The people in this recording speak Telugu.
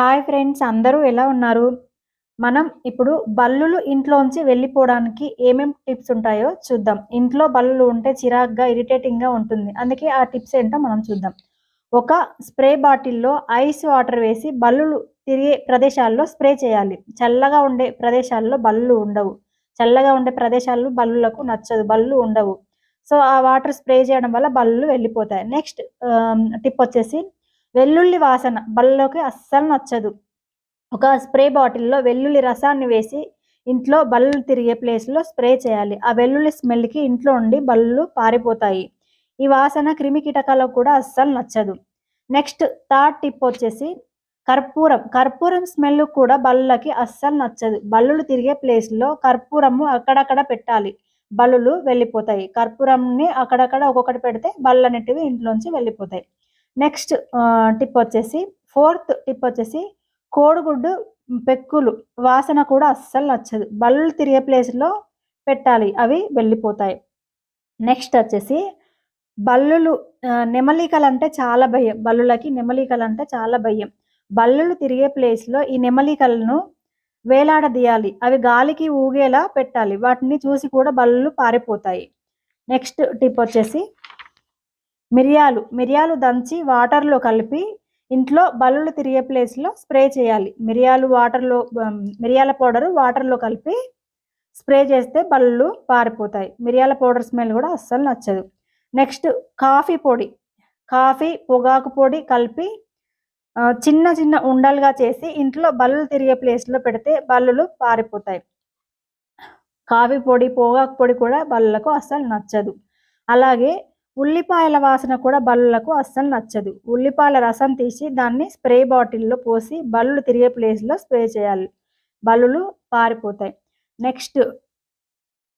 హాయ్ ఫ్రెండ్స్ అందరూ ఎలా ఉన్నారు? మనం ఇప్పుడు బల్లులు ఇంట్లోంచి వెళ్ళిపోవడానికి ఏమేం టిప్స్ ఉంటాయో చూద్దాం. ఇంట్లో బల్లులు ఉంటే చిరాగ్గా ఇరిటేటింగ్గా ఉంటుంది. అందుకే ఆ టిప్స్ ఏంటో మనం చూద్దాం. ఒక స్ప్రే బాటిల్లో ఐస్ వాటర్ వేసి బల్లులు తిరిగే ప్రదేశాల్లో స్ప్రే చేయాలి. చల్లగా ఉండే ప్రదేశాల్లో బల్లులు ఉండవు. చల్లగా ఉండే ప్రదేశాల్లో బల్లులకు నచ్చదు. బల్లు ఉండవు. సో ఆ వాటర్ స్ప్రే చేయడం వల్ల బల్లులు వెళ్ళిపోతాయి. నెక్స్ట్ టిప్ వచ్చేసి వెల్లుల్లి వాసన బల్లులోకి అస్సలు నచ్చదు. ఒక స్ప్రే బాటిల్లో వెల్లుల్లి రసాన్ని వేసి ఇంట్లో బల్లు తిరిగే ప్లేస్లో స్ప్రే చేయాలి. ఆ వెల్లుల్లి స్మెల్కి ఇంట్లో ఉండి బల్లులు పారిపోతాయి. ఈ వాసన క్రిమి కీటకాలకు కూడా అస్సలు నచ్చదు. నెక్స్ట్ థర్డ్ టిప్ వచ్చేసి కర్పూరం. కర్పూరం స్మెల్ కూడా బల్లులకి అస్సలు నచ్చదు. బల్లులు తిరిగే ప్లేస్లో కర్పూరము అక్కడక్కడ పెట్టాలి. బల్లులు వెళ్ళిపోతాయి. కర్పూరంని అక్కడక్కడ ఒక్కొక్కటి పెడితే బళ్ళు అనేటివి ఇంట్లోంచి వెళ్ళిపోతాయి. నెక్స్ట్ టిప్ వచ్చేసి ఫోర్త్ టిప్ వచ్చేసి కోడిగుడ్డు పెక్కులు వాసన కూడా అస్సలు నచ్చదు. బల్లులు తిరిగే ప్లేస్లో పెట్టాలి అవి వెళ్ళిపోతాయి. నెక్స్ట్ వచ్చేసి బల్లులు నెమలికలు అంటే చాలా భయం. బల్లులకి నెమలికలు అంటే చాలా భయం. బల్లులు తిరిగే ప్లేస్లో ఈ నెమలికలను వేలాడదీయాలి. అవి గాలికి ఊగేలా పెట్టాలి. వాటిని చూసి కూడా బల్లులు పారిపోతాయి. నెక్స్ట్ టిప్ వచ్చేసి మిరియాలు మిరియాలు దంచి వాటర్లో కలిపి ఇంట్లో బల్లులు తిరిగే ప్లేస్లో స్ప్రే చేయాలి. మిరియాలు వాటర్లో మిరియాల పౌడరు వాటర్లో కలిపి స్ప్రే చేస్తే బల్లులు పారిపోతాయి. మిరియాల పౌడర్ స్మెల్ కూడా అస్సలు నచ్చదు. నెక్స్ట్ కాఫీ పొడి కాఫీ పొగాకు పొడి కలిపి చిన్న చిన్న ఉండలుగా చేసి ఇంట్లో బల్లులు తిరిగే ప్లేస్లో పెడితే బల్లులు పారిపోతాయి. కాఫీ పొడి పొగాకు పొడి కూడా బల్లులకు అస్సలు నచ్చదు. అలాగే ఉల్లిపాయల వాసన కూడా బల్లులకు అస్సలు నచ్చదు. ఉల్లిపాయల రసం తీసి దాన్ని స్ప్రే బాటిల్లో పోసి బల్లులు తిరిగే ప్లేస్లో స్ప్రే చేయాలి. బల్లులు పారిపోతాయి. నెక్స్ట్